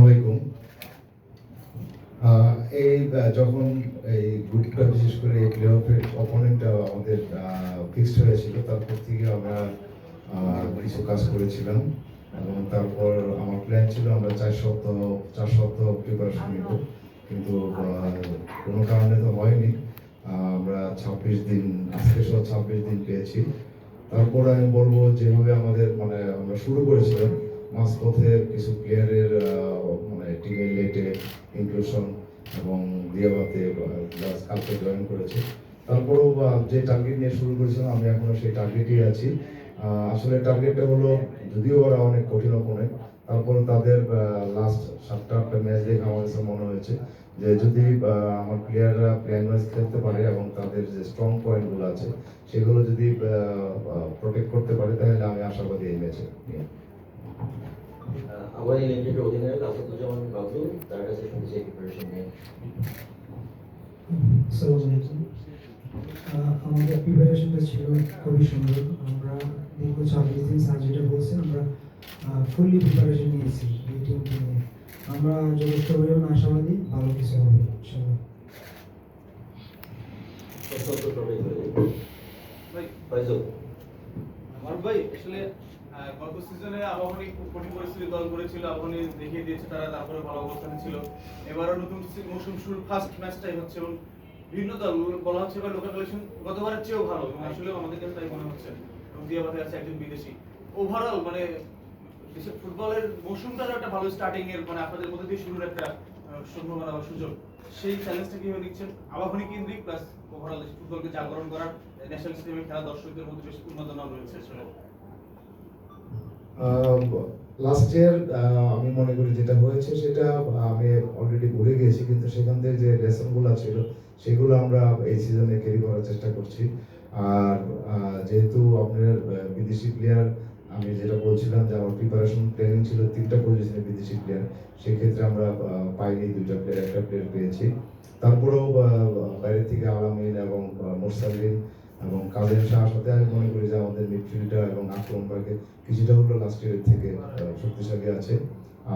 আলাইকুম এই যখন এই গ্রুপটা বিশেষ করে প্লে অফের অপোনেন্টটা আমাদের ফিক্সড হয়েছিল তারপর থেকে আমরা কিছু কাজ করেছিলাম এবং তারপর আমার প্ল্যান ছিল আমরা চার সপ্তাহ চার সপ্তাহ প্রিপারেশন নিব। কিন্তু কোনো কারণে তো হয়নি। আমরা ছাব্বিশ দিন, আজকে সহ ছাব্বিশ দিন পেয়েছি। তারপর আমি বলব যেভাবে আমাদের মানে আমরা শুরু করেছিলাম মাঝপথে কিছু প্লেয়ারের মানে টিমে লেটে ইনক্লুশন এবং দিয়াবাতে কালকে জয়েন করেছে, তারপরেও যে টার্গেট নিয়ে শুরু করেছিলাম, আমি এখনও সেই টার্গেটই আছি। আসলে টার্গেটটা হলো, যদিও ওরা অনেক কঠিন অপোনেন্ট তারপর তাদের লাস্ট সাতটা আটটা ম্যাচ দেখে আমার কাছে মনে হয়েছে যে যদি আমার প্লেয়াররা প্ল্যান ওয়াইজ খেলতে পারে এবং তাদের যে স্ট্রং পয়েন্টগুলো আছে, সেগুলো যদি প্রোটেক্ট করতে পারে, তাহলে আমি আশাবাদী এই ম্যাচে আবার ইউনাইটেডের অধিনায়ক আসাদুজ্জামান বাবু তার কাছে শুনছি প্রিপারেশন নিয়ে। আমাদের প্রিপারেশনটা ছিল খুবই সুন্দর। আমরা দীর্ঘ ছাব্বিশ দিন স্যার যেটা বলছেন আমরা ফুললি প্রিপারেশন নিয়েছি এই টিমকে নিয়ে। আমরা যথেষ্ট পরিমাণ আশাবাদী ভালো কিছু হবে আমার ভাই আসলে গত সিজনে আবাহনী কঠিন পরিস্থিতি দল করেছিল, আবাহনী দেখিয়ে দিয়েছে তারা তারপরে ভালো অবস্থানে ছিল। এবারও নতুন মৌসুম ফার্স্ট ম্যাচটাই হচ্ছে এবং দল, বলা হচ্ছে এবার লোকাল কালেকশন গতবারের চেয়েও ভালো এবং আসলেও আমাদের কাছে তাই মনে হচ্ছে। এবং আছে একজন বিদেশি। ওভারঅল মানে দেশের ফুটবলের মৌসুমটার একটা ভালো স্টার্টিং এর মানে আপনাদের মধ্যে দিয়ে শুরুর একটা সম্ভাবনা বা সুযোগ। সেই চ্যালেঞ্জটা কীভাবে নিচ্ছেন? আবাহনী কেন্দ্রিক প্লাস ওভারঅল ফুটবলকে জাগরণ করার ন্যাশনাল স্টেডিয়ামে খেলা দর্শকদের মধ্যে বেশ উন্মাদনা রয়েছে আসলে। লাস্ট ইয়ার আমি মনে করি যেটা হয়েছে সেটা, আমি অলরেডি ভুলে গিয়েছি, কিন্তু সেখান থেকে যে লেসনগুলো ছিল, সেগুলো আমরা এই সিজনে ক্যারি করার চেষ্টা করছি। আর যেহেতু আপনার বিদেশি প্লেয়ার আমি যেটা বলছিলাম যে আমার প্রিপারেশন প্ল্যানিং ছিল তিনটা পজিশনে বিদেশি প্লেয়ার সেক্ষেত্রে আমরা পাইনি দুইটা প্লেয়ার একটা প্লেয়ার পেয়েছি। তারপরেও বাইরে থেকে আলামিন এবং মোরসালিন এবং কাজের সাথে আমি মনে করি যে আমাদের মিডফিল্ডার এবং আক্রমণ ভাগে কিছুটা হলো লাস্ট ইয়ারের থেকে শক্তিশালী আছে।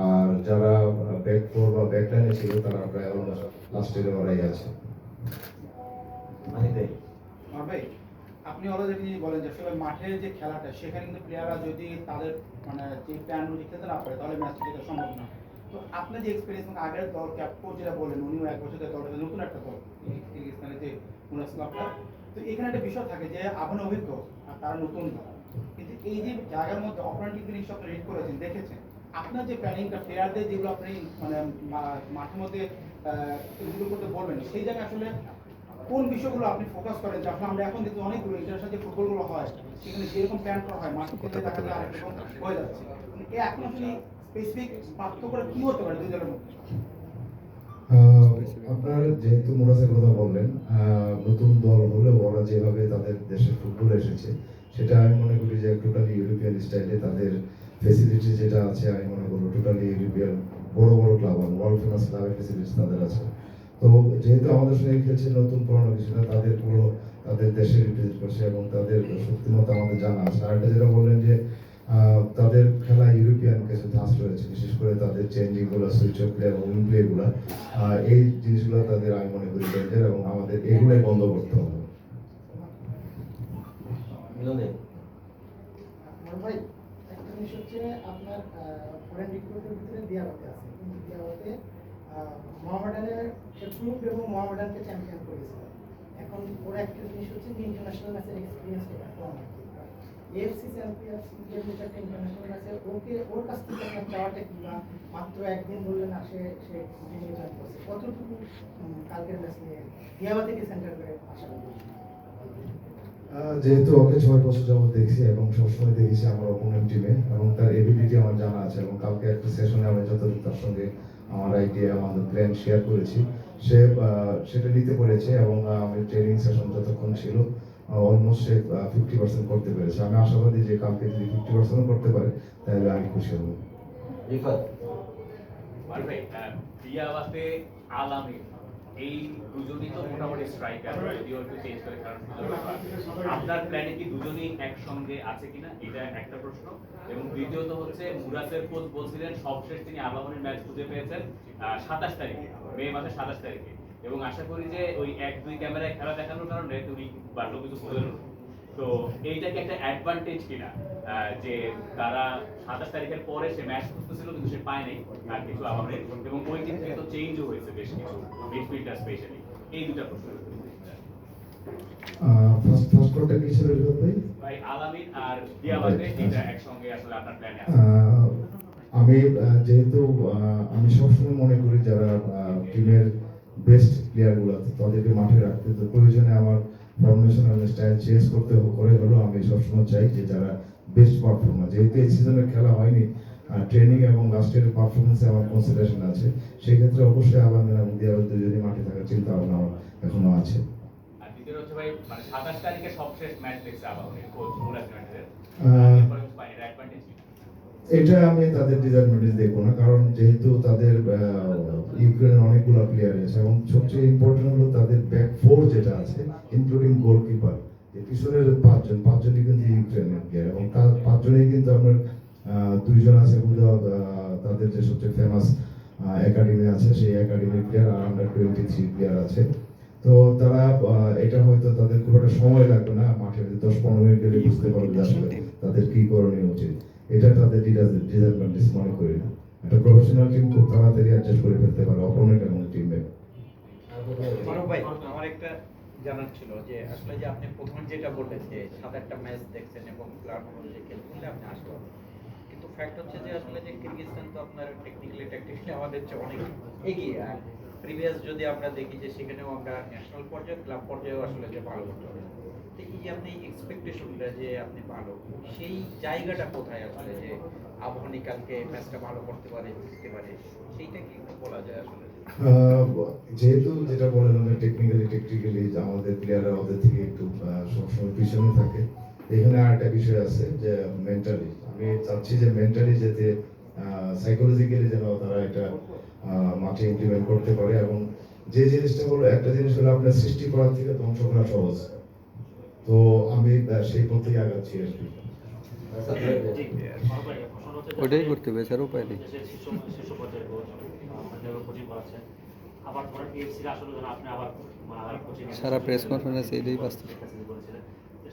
আর যারা ব্যাক ফোর বা ব্যাক লাইনে ছিল তারা প্রায় লাস্ট ইয়ারে ওরাই আছে। আপনি অলরেডি বলেন যে আসলে মাঠের যে খেলাটা সেখানে কিন্তু প্লেয়াররা যদি তাদের মানে যে প্ল্যান অনুযায়ী খেলতে না পারে তাহলে ম্যাচ জেতা সম্ভব না। তো আপনার যে এক্সপিরিয়েন্স এবং আগের দল ক্যাপ কোচ যেটা বলেন উনিও এক বছর ধরে দলটা নতুন একটা দল কিরগিজস্তানের যে তো এখানে একটা বিষয় থাকে যে আপনি অভিজ্ঞ, আর তারা নতুন কিন্তু এই যে জায়গার মধ্যে অপারেটিভ জিনিস আপনি রেড করেছেন, দেখেছেন? আপনার যে প্ল্যানিংটা প্লেয়ারদের যেগুলো আপনি মানে মাঠের মধ্যে এগুলো করতে বলবেন, সেই জায়গায় আসলে কোন বিষয়গুলো আপনি ফোকাস করেন? যে আসলে আমরা এখন দেখি অনেকগুলো ইন্টারন্যাশনাল যে ফুটবলগুলো হয়, সেখানে যেরকম প্ল্যান করা হয় মাঠ থেকে দেখা যায় আরেক হয়ে যাচ্ছে। এখন আসলে স্পেসিফিক পার্থক্যটা কি হতে পারে দুই দলের মধ্যে? আপনার যেহেতু মুরাজের কথা বললেন নতুন দল হলেও ওরা যেভাবে তাদের দেশে ফুটবল এসেছে, সেটা আমি মনে করি যে টোটালি ইউরোপিয়ান স্টাইলে তাদের ফেসিলিটি যেটা আছে, আমি মনে করব টোটালি ইউরোপিয়ান বড় বড় ক্লাব ওয়ার্ল্ড ফেমাস ক্লাবের ফেসিলিটি তাদের আছে। তো যেহেতু আমাদের সঙ্গে খেলছে নতুন পুরনো কিছু তাদের পুরো, তাদের দেশে রিপ্রেজেন্ট করছে এবং তাদের শক্তিমত্তা আমাদের জানা আছে। আর একটা যেটা বললেন যে তাদের খেলা ইউরোপিয়ান কিছু ধাঁচ রয়েছে বিশেষ করে তাদের চেঞ্জিংগুলো সুইচ অফ প্লে এবং উইং প্লে গুলা এই জিনিসগুলো তাদের আমি মনে করি ডেঞ্জার এবং আমাদের এগুলোই বন্ধ করতে হবে। মিলনে? আমার ভাই একটা জিনিস হচ্ছে আপনার ফরেন রিক্রুটের ভিতরে দিয়াবাতে আছে। কিন্তু দিয়াবাতে মোহামেডানের শেখমুখ এবং মোহামেডানকে চ্যাম্পিয়ন করেছিল এখন ওর একটা জিনিস হচ্ছে যে ইন্টারন্যাশনাল ম্যাচের এক্সপিরিয়েন্স একটা ইন্টারন্যাশনাল ম্যাচে ওকে ওর কাছ থেকে আপনার চাওয়াটা মাত্র একদিন বললেন সে কতটুকু কালকের ম্যাচ নিয়ে দিয়াবাতেকে সেন্টার করে যেহেতু ওকে ছয় বছর যাবত দেখছি এবং সবসময় দেখেছি আমার অপোনেন্ট টিমে এবং তার এবিলিটি আমার জানা আছে এবং কালকে একটা সেশনে আমি যতটুকু তার সঙ্গে আমার আইডিয়া আমাদের প্ল্যান শেয়ার করেছি, সে সেটা নিতে পেরেছে এবং আমি ট্রেনিং সেশন যতক্ষণ ছিল অলমোস্ট সে ফিফটি পার্সেন্ট করতে পেরেছে। আমি আশাবাদী যে কালকে যদি ফিফটি পার্সেন্ট করতে পারে তাহলে আমি খুশি হব। রিফাত? পারবে দিয়াবাতে আলামী। এই দুজনই তো মোটামুটি স্ট্রাইকার যদিও একটু চেঞ্জ করে পায়। আপনার প্ল্যানে কি দুজনই একসঙ্গে আছে কিনা এটা একটা প্রশ্ন। এবং দ্বিতীয়ত হচ্ছে মুরাসের কোচ বলছিলেন সবশেষ তিনি আবাহনীর ম্যাচ খুঁজে পেয়েছেন সাতাশ তারিখে মে মাসের সাতাশ তারিখে। এবং আশা করি যে ওই এক দুই ক্যামেরায় খেলা দেখানোর কারণে তুমি ভালো কিছু খুঁজে তো এইটা কি একটা অ্যাডভান্টেজ কিনা যে তারা সাতাশ তারিখের পরে সে ম্যাচ খুঁজতেছিল কিন্তু সে পায় নাই আর কিছু আবাহনীর এবং ওই টিম থেকে তো চেঞ্জও হয়েছে বেশ কিছু মিডফিল্ডার স্পেশালি এই দুটা প্রশ্ন। ফার্স্ট ফার্স্ট কোয়ার্টার কি ছিল ভাই? ভাই আলামিন আর দিয়াবাতে এটা একসঙ্গে আসলে আপনার প্ল্যানে আছে। আমি যেহেতু আমি সবসময় মনে করি যারা টিমের বেস্ট প্লেয়ারগুলো আছে তাদেরকে মাঠে রাখতে। তো প্রয়োজনে আমার ফরমেশন এবং স্টাইল চেঞ্জ করতে করে হলেও আমি সবসময় চাই যে যারা বেস্ট পারফর্মার যেহেতু এই সিজনের খেলা হয়নি আর ট্রেনিং এবং লাস্টের পারফরমেন্সে আমার কনসিডারেশন আছে সেক্ষেত্রে অবশ্যই আলামিন এবং দিয়াবাদ দুজনই মাঠে থাকার চিন্তা ভাবনা আমার এখনও আছে। আর হচ্ছে ভাই মানে সাতাশ তারিখে সবশেষ ম্যাচ দেখছে আবাহনীর কোচ মুরাজ এটা আমি তাদের ডিসঅ্যাডভান্টেজ দেখব না কারণ যেহেতু তাদের ইউক্রেনের অনেকগুলো প্লেয়ার আছে এবং সবচেয়ে ইম্পর্টেন্ট হলো তাদের ব্যাক ফোর যেটা আছে ইনক্লুডিং গোলকিপার পিছনের পাঁচজন পাঁচজনই কিন্তু ইউক্রেনের প্লেয়ার এবং তার পাঁচজনেই কিন্তু আপনার দুইজন আছে আহ, তাদের যে সবচেয়ে ফেমাস একাডেমি আছে সেই একাডেমির প্লেয়ার আর আন্ডার টোয়েন্টি থ্রি প্লেয়ার আছে। তো তারা এটা হয়তো তাদের খুব একটা সময় লাগবে না মাঠে দশ পনেরো মিনিট গেলে বুঝতে পারবে তাদের কি করণীয় উচিত। এটা তাদের ডিসঅ্যাডভান্টেজ মনে করি না। একটা প্রফেশনাল টিম খুব তাড়াতাড়ি অ্যাডজাস্ট করে ফেলতে পারে অপোনেন্ট এবং মানব ভাই, আমার একটা জানার ছিল যে, আসলে যে আপনি প্রথমে যেটা বললেন যে সাত আটটা ম্যাচ দেখছেন এবং প্ল্যান অনুযায়ী খেলতে আপনি আসতে কিন্তু ফ্যাক্ট হচ্ছে যে, আসলে যে কিরগিজস্তান তো আপনার টেকনিক্যালি ট্যাকটিক্যালি আমাদের চেয়ে অনেক এগিয়ে। আর প্রিভিয়াস যদি আমরা দেখি যে, সেখানেও আমরা ন্যাশনাল পর্যায়ে ক্লাব পর্যায়েও আসলে যে ভালো করতে হবে। আপনি এক্সপেকটেশনটা যে আপনি ভালো। সেই জায়গাটা কোথায় আসলে যে আবহানী কালকে ম্যাচটা ভালো করতে পারে, জিততে পারে, সেইটা কি বলা যায় আসলে? যেহেতু যেটা টেকনিক্যালি টেকনিক্যালি আমাদের প্লেয়াররা ওদের থেকে একটু সবসময় পিছনে থাকে, এখানে আরেকটা বিষয় আছে যে মেন্টালি আমি চাচ্ছি যে মেন্টালি যাতে সাইকোলজিক্যালি যেন তারা এটা মাঠে ইমপ্লিমেন্ট করতে পারে এবং যে জিনিসটা হলো, একটা জিনিস হলো আপনার সৃষ্টি করার থেকে ধ্বংস করা সহজ। তো আমি সেই পথেই আগাচ্ছি আর কি ওটাই করতে হবে স্যার উপায় নেই সারা conference এ এটাই বাস্তব।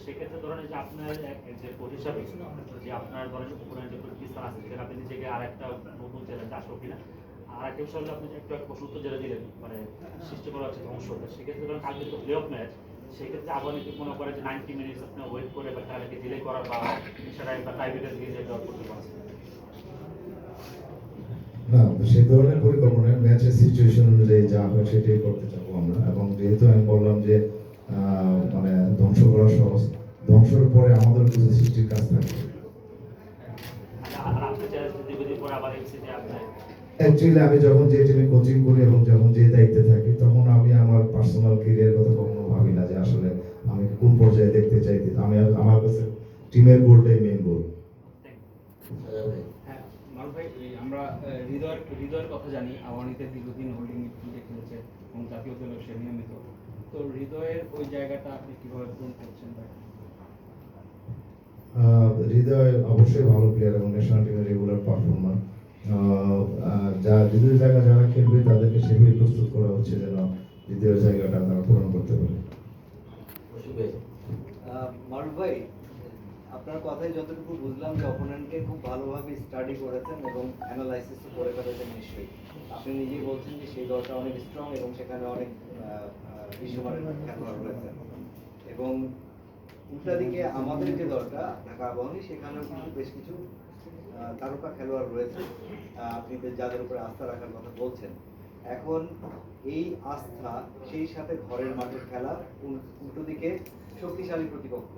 সেক্ষেত্রে ধরেন যে আপনার যে হিসাবে যে আপনার ধরেন উপরে যে পাকিস্তান আছে সেখানে আপনি নিজেকে আর একটা নতুন চ্যালেঞ্জ কিনা আর একটা বিষয় হলো আপনি একটু একটা প্রশ্ন উত্তর যেটা দিলেন মানে সৃষ্টি করা হচ্ছে ধ্বংস সেক্ষেত্রে ধরেন কালকে তো প্লে অফ ম্যাচ সেক্ষেত্রে আবার কি মনে করে যে নাইনটি মিনিটস আপনি ওয়েট করে বা খেলাটাকে ডিলে করা বা সেটা একটা টাইব্রেকার দিয়ে যেটা করতে পারছেন না সেই ধরনের পরিকল্পনা ম্যাচের সিচুয়েশন অনুযায়ী যা হয় সেটাই করতে চাবো আমরা। এবং যেহেতু আমি বললাম যে আহ, মানে ধ্বংস করা সহজ ধ্বংসের পরে আমাদের কিছু সৃষ্টির কাজ থাকবে। আর আর আপনি দীর্ঘদিন পরে আবার এসেছে আপনি অ্যাকচুয়ালি আমি যখন যে টিমে কোচিং করি এবং যখন যে দায়িত্বে থাকি তখন আমি আমার পার্সোনাল ক্যারিয়ার কথা কখনো ভাবি না যে আসলে আমি কোন পর্যায়ে দেখতে চাইতে আমি আমার কাছে টিমের গোলটাই মেইন গোল আমরা হৃদয়ের হৃদয়ের কথা জানি। আওয়ানিতে দীর্ঘদিন হোল্ডিং মিডফিল্ডে খেলেছে এবং জাতীয় দলেও সে নিয়মিত। তো হৃদয়ের ওই জায়গাটা আপনি কীভাবে পূরণ করছেন হৃদয় অবশ্যই ভালো প্লেয়ার এবং ন্যাশনাল টিমের রেগুলার পারফর্মার যা দ্বিতীয় জায়গা যারা খেলবে, তাদেরকে সেভাবে প্রস্তুত করা হচ্ছে যেন দ্বিতীয় জায়গাটা তারা পূরণ করতে পারে। ভাই, আপনার কথায় যতটুকু বুঝলাম যে অপোনেন্টকে খুব ভালোভাবে স্টাডি করেছেন এবং অ্যানালাইসিস করে ফেলেছেন নিশ্চয়ই। আপনি নিজেই বলছেন যে সেই দলটা অনেক স্ট্রং এবং সেখানে অনেক বিশ্বমানের খেলোয়াড় রয়েছেন। এবং উল্টা দিকে আমাদের যে দলটা, ঢাকা আবাহনী, সেখানেও কিন্তু বেশ কিছু তারকা খেলোয়াড় রয়েছে আপনি যাদের উপরে আস্থা রাখার কথা বলছেন, এখন এই আস্থা সেই সাথে ঘরের মাঠের খেলা উল্টো দিকে শক্তিশালী প্রতিপক্ষ।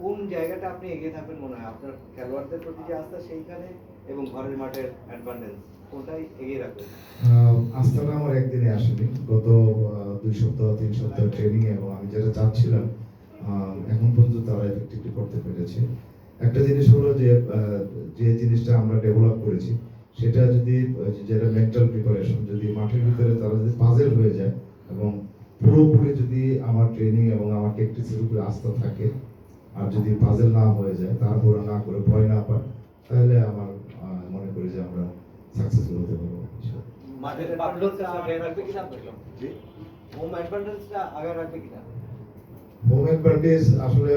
কোন জায়গাটা আপনি এগিয়ে থাকবেন মনে হয়? আপনার খেলোয়াড়দের প্রতি যে আস্থা সেইখানে এবং ঘরের মাঠের অ্যাডভান্টেজ কোনটাই এগিয়ে রাখবেন? আস্থাটা আমার একদিনে আসেনি। গত দুই সপ্তাহ, তিন সপ্তাহ ট্রেনিং এবং আমি যেটা চাচ্ছিলাম এখন পর্যন্ত তারা এফেক্টিভলি করতে পেরেছে। একটা জিনিস হলো যে যে জিনিসটা আমরা ডেভেলপ করেছি, সেটা যদি যেটা মেন্টাল প্রিপারেশন যদি মাঠের ভিতরে তারা যদি পাজেল হয়ে যায় এবং পুরোপুরি যদি আমার ট্রেনিং এবং আমার টেকটিক্সের উপরে আস্থা থাকে, আর যদি পাজেল না হয়ে যায় তারপরে না করে ভয় না পায়, তাহলে আমার মনে করি যে আমরা সাকসেসফুল হতে পারব মাঠের পাবলোটা আগে রাখবে কিনা? হোম অ্যাডভান্টেজটা আগে রাখবে কিনা? হোম অ্যাডভান্টেজ আসলে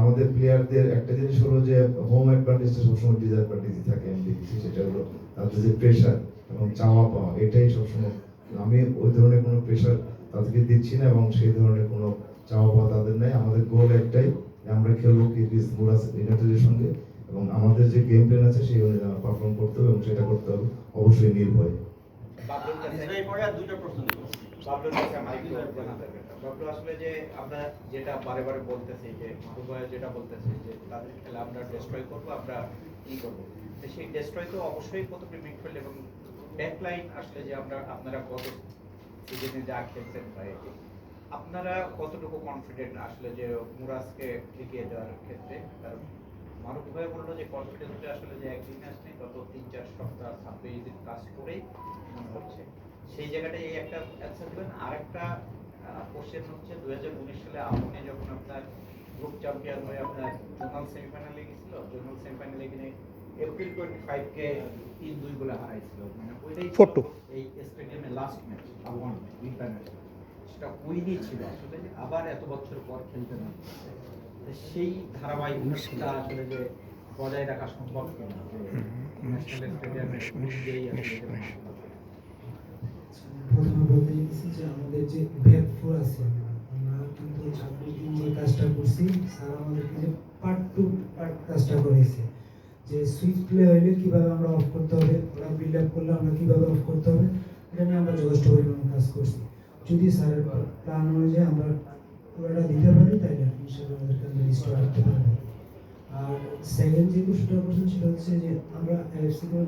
আমাদের প্লেয়ারদের একটা জিনিস হলো যে হোম অ্যাডভান্টেজটা সবসময় ডিসঅ্যাডভান্টেজই থাকে আমি দেখেছি সেটা হলো তাদের যে প্রেশার এবং চাওয়া পাওয়া এটাই সবসময়। আমি ওই ধরনের কোনো প্রেশার তাদেরকে দিচ্ছি না এবং সেই ধরনের কোনো চাওয়া পাওয়া তাদের নেই। আমাদের গোল একটাই আমরা খেলব কিরগিজ মুরাস ইউনাইটেডের সঙ্গে এবং আমাদের যে গেম প্ল্যান আছে সেই অনুযায়ী আমরা পারফর্ম করতে হবে এবং সেটা করতে হবে অবশ্যই নির্ভয়ে। বাবলুর কাছে বাবলু আসলে যে আমরা যেটা বারে বারে বলতেছি, যে মাহবুব যেটা বলতেছে, যে তাদের খেলা আমরা ডেস্ট্রয় করব, আমরা ই করব। সেই ডেস্ট্রয় তো অবশ্যই প্রথমে মিডফিল্ড এবং ব্যাকলাইন আসলে যে আমরা, আপনারা কত সিজনে যা খেলছেন ভাই, আপনারা কতটুকু কনফিডেন্ট আসলে যে মুরাজকে টিকিয়ে দেওয়ার ক্ষেত্রে? কারণ মারুফ ভাই বলল যে কনফিডেন্সটা আসলে যে একদিন আসলে গত তিন চার সপ্তাহ, ছাব্বিশ দিন কাজ করেই মনে হচ্ছে। সেই জায়গাটায় এই একটা অ্যান্সার দেবেন। আর একটা কোশ্চেন হচ্ছে দু হাজার উনিশ সালে আপনি যখন আপনার গ্রুপ চ্যাম্পিয়ন হয়ে আপনার জোনাল সেমিফাইনালে গেছিল জোনাল সেমিফাইনালে কিনে এপ্রিল টোয়েন্টি ফাইভকে তিন দুই বলে হারাইছিল। মানে ওইটাই ছিল এই স্টেডিয়ামে লাস্ট ম্যাচ আহ্বান ইন্টারন্যাশনাল সেটা উইনই ছিল আসলে আবার এত বছর পর খেলতে না সেই ধারাবাহিকতা আসলে যে বজায় রাখা সম্ভব কিনা? ন্যাশনাল স্টেডিয়ামে উইনই আসলে যে প্রথমে বলতে চাইছি যে আমাদের যে ব্যাকফোর আছে, আমরা কিন্তু ছাব্বিশ যে কাজটা করছি, স্যার আমাদেরকে যে পার্ট টু পার্ট কাজটা করেছে যে সুইচ প্লে হইলে কীভাবে আমরা অফ করতে হবে ওরা বিল্ড আপ করলে আমরা কীভাবে অফ করতে হবে, এটা নিয়ে আমরা যথেষ্ট পরিমাণে কাজ করছি। যদি স্যারের প্ল্যান অনুযায়ী আমরা পুরোটা দিতে পারি, তাহলে ইনশাআল্লাহ আমাদেরকে আমরা রিস্টোর করতে পারব। আর সেকেন্ড যে বিষয়টা করছেন, সেটা হচ্ছে যে আমরা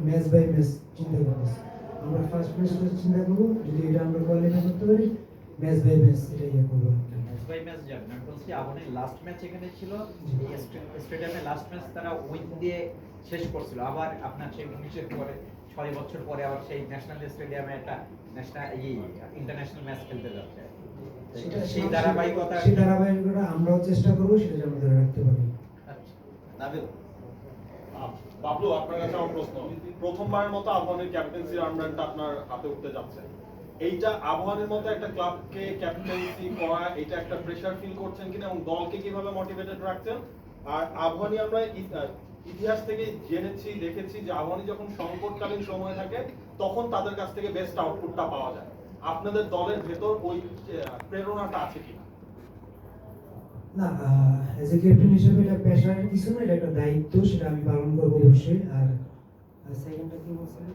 ম্যাচ বাই ম্যাচ চিন্তা করতেছি। আমরা ফার্স্ট ম্যাচটা চিন্তা করব যদি এটা আমরা কোয়ালিফাই করতে পারি ম্যাচ বাই ম্যাচ এটা ইয়ে করব। ম্যাচ বাই ম্যাচ যাবেন আমি বলছি আবনের লাস্ট ম্যাচ এখানে ছিল স্টেডিয়ামে লাস্ট ম্যাচ তারা উইন দিয়ে শেষ করছিল। আবার আপনার সেই উনিশের পরে ছয় বছর পরে আবার সেই ন্যাশনাল স্টেডিয়ামে একটা ন্যাশনাল ই ইন্টারন্যাশনাল ম্যাচ খেলতে যাচ্ছে। সেই ধারাবাহিকতা সেই ধারাবাহিকতা আমরাও চেষ্টা করব সেটা যেন ধরে রাখতে পারি। আচ্ছা। বাবলু আপনার কাছে আমার প্রশ্ন। প্রথমবারের মতো আহ্বানের ক্যাপ্টেন্সি আর্মব্যান্ডটা আপনার হাতে উঠতে যাচ্ছে। এইটা আহ্বানের মতো একটা ক্লাবকে ক্যাপ্টেন্সি করা, এটা একটা প্রেশার ফিল করছেন কিনা এবং দলকে কীভাবে মোটিভেটেড রাখছেন? আর আহ্বানি আমরা ইতিহাস থেকে জেনেছি, দেখেছি যে আহ্বানি যখন সংকটকালীন সময় থাকে, তখন তাদের কাছ থেকে বেস্ট আউটপুটটা পাওয়া যায়। আপনাদের দলের ভেতর ওই প্রেরণাটা আছে কিনা? না অ্যাজ এ ক্যাপ্টেন হিসেবে এটা পেশার কিছু না এটা একটা দায়িত্ব সেটা আমি পালন করব অবশ্যই। আর সেকেন্ডটা কি বলছিলেন?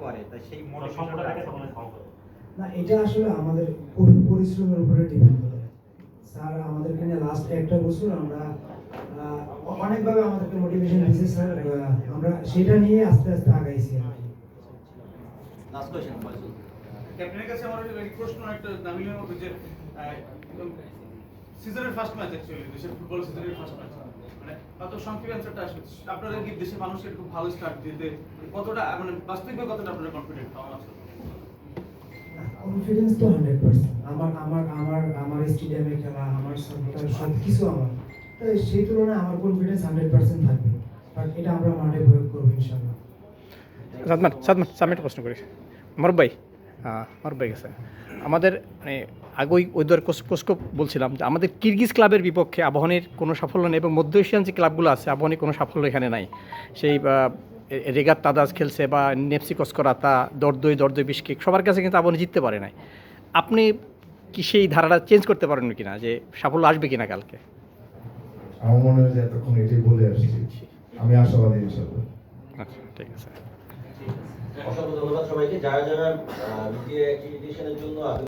করে। না এটা আসলে আমাদের কঠোর পরিশ্রমের উপরে ডিপেন্ড করে। স্যার আমাদেরকে নিয়ে লাস্ট একটা বছর আমরা আহ, অনেকভাবে আমাদেরকে মোটিভেশন দিয়েছে স্যার আমরা সেটা নিয়ে আস্তে আস্তে আগাইছি লাস্ট কোয়েশ্চেন ক্যাপ্টেনের কাছে আমার একটা প্রশ্ন একটা নামিলের মতো যে সিজনের ফার্স্ট ম্যাচ অ্যাকচুয়ালি দেশের ফুটবল সিজনের ফার্স্ট ম্যাচ মানে কত সংক্ষেপে অ্যান্সারটা আসবে আপনারা কি দেশের মানুষকে খুব ভালো স্টার্ট দিতে কতটা মানে বাস্তবিকভাবে কতটা আপনারা কনফিডেন্ট আছে কনফিডেন্স তো হান্ড্রেড পার্সেন্ট আমার আমার আমার আমার স্টেডিয়ামে খেলা আমার সাপোর্টার সব কিছু আমার। তো সেই তুলনায় আমার কনফিডেন্স হান্ড্রেড পার্সেন্ট থাকবে। বাট এটা আমরা মাঠে প্রয়োগ করব ইনশাল্লাহ সাদমান সাদমান সামনে প্রশ্ন করি। হ্যাঁ ভাই গেছে। আমাদের মানে আগে ওই ওই দর কোস্কো বলছিলাম যে আমাদের কিরগিজ ক্লাবের বিপক্ষে আবাহনের কোনো সাফল্য নেই এবং মধ্য এশিয়ান যে ক্লাবগুলো আছে আবাহনের কোনো সাফল্য এখানে নাই। সেই রেগাত তাদাজ খেলছে বা নেপসি কসকরাতা দরদই দরদই বিস্কিক সবার কাছে কিন্তু আবাহনী জিততে পারে নাই। আপনি কি সেই ধারাটা চেঞ্জ করতে পারেন কি না যে সাফল্য আসবে কিনা কালকে? আমার মনে হয় যে এতক্ষণ এটাই বলে আসছি। আমি আশাবাদী ইনশাল্লাহ আচ্ছা ঠিক আছে। অসংখ্য ধন্যবাদ সবাইকে। যারা যারা জন্য